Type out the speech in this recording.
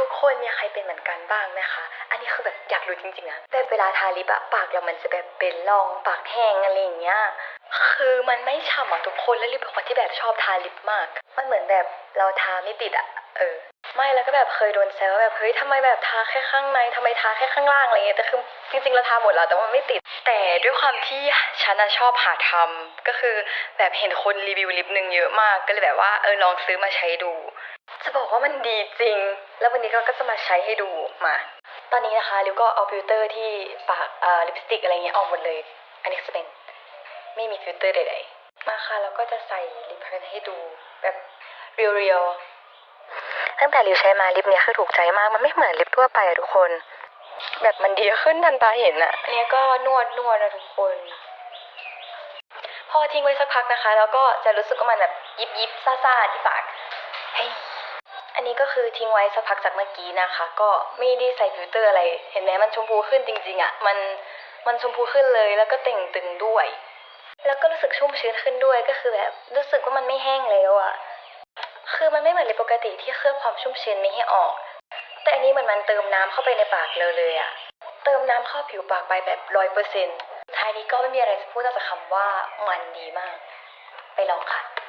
ทุกคนมีใครเป็นเหมือนกันบ้างไหมคะ อันนี้คือแบบอยากรู้จริงๆนะแบบเวลาทาลิปอะปากเรามันจะแบบเป็นร่องปากแห้งอะไรอย่างเงี้ย คือมันไม่ฉ่ำอะทุกคนแล้วลิปเป็นคนที่แบบชอบทาลิปมาก มันเหมือนแบบเราทาไม่ติดอะเออ ไม่แล้วก็แบบเคยโดนแซวว่าแบบเฮ้ยทำไมแบบทาแค่ข้างในทำไมทาแค่ข้างล่างอะไรเงี้ยแต่คือจริงๆเราทาหมดแล้วแต่ว่ามันไม่ติด แต่ด้วยความที่ฉันอะชอบหาทำก็คือแบบเห็นคนรีวิวลิปหนึ่งเยอะมากก็เลยแบบว่าเออลองซื้อมาใช้ดู จะบอกว่ามันดีจริง แล้ววันนี้ก็ก็จะมาใช้ให้ดูมา ตอนนี้นะคะลิวก็เอาฟิลเตอร์ที่ปากอ่อลิปสติกอะไรเงี้ยออกหมดเลย อันนี้จะเป็นไม่มีฟิลเตอร์ใดๆ มาค่ะแล้วก็จะใส่ลิปให้ดูแบบเรียวๆ ตั้งแต่ลิวใช้มาลิปเนี้ยคือถูกใจมาก มันไม่เหมือนลิปทั่วไปอะทุกคน แบบมันดีขึ้นทันตาเห็นอะอันนี้ก็นวดนวดนะทุกคน พอทิ้งไว้สักพักนะคะ แล้วก็จะรู้สึกว่ามันแบบยิบยิบซาซ่าๆที่ปากเฮ้ย อันนี้ก็คือทิ้งไว้สักพักจากเมื่อกี้นะคะ ก็ไม่ได้ใส่ฟิลเตอร์อะไร เห็นไหมมันชมพูขึ้นจริงๆอะมันมันชมพูขึ้นเลยแล้วก็เต่งตึงด้วย แล้วก็รู้สึกชุ่มชื้นขึ้นด้วยก็คือแบบรู้สึกว่ามันไม่แห้งแล้วอะคือมันไม่เหมือนลิปกติที่เคลือบความชุ่มชื้นไม่ให้ออก แต่อันนี้เหมือนมันเติมน้ำเข้าไปในปากเราเลยอะเติมน้ำเข้าผิวปากไปแบบร้อยเปอร์เซ็นต์ท้ายนี้ก็ไม่มีอะไรจะพูดนอกจากคำว่ามันดีมาก ไปลองค่ะ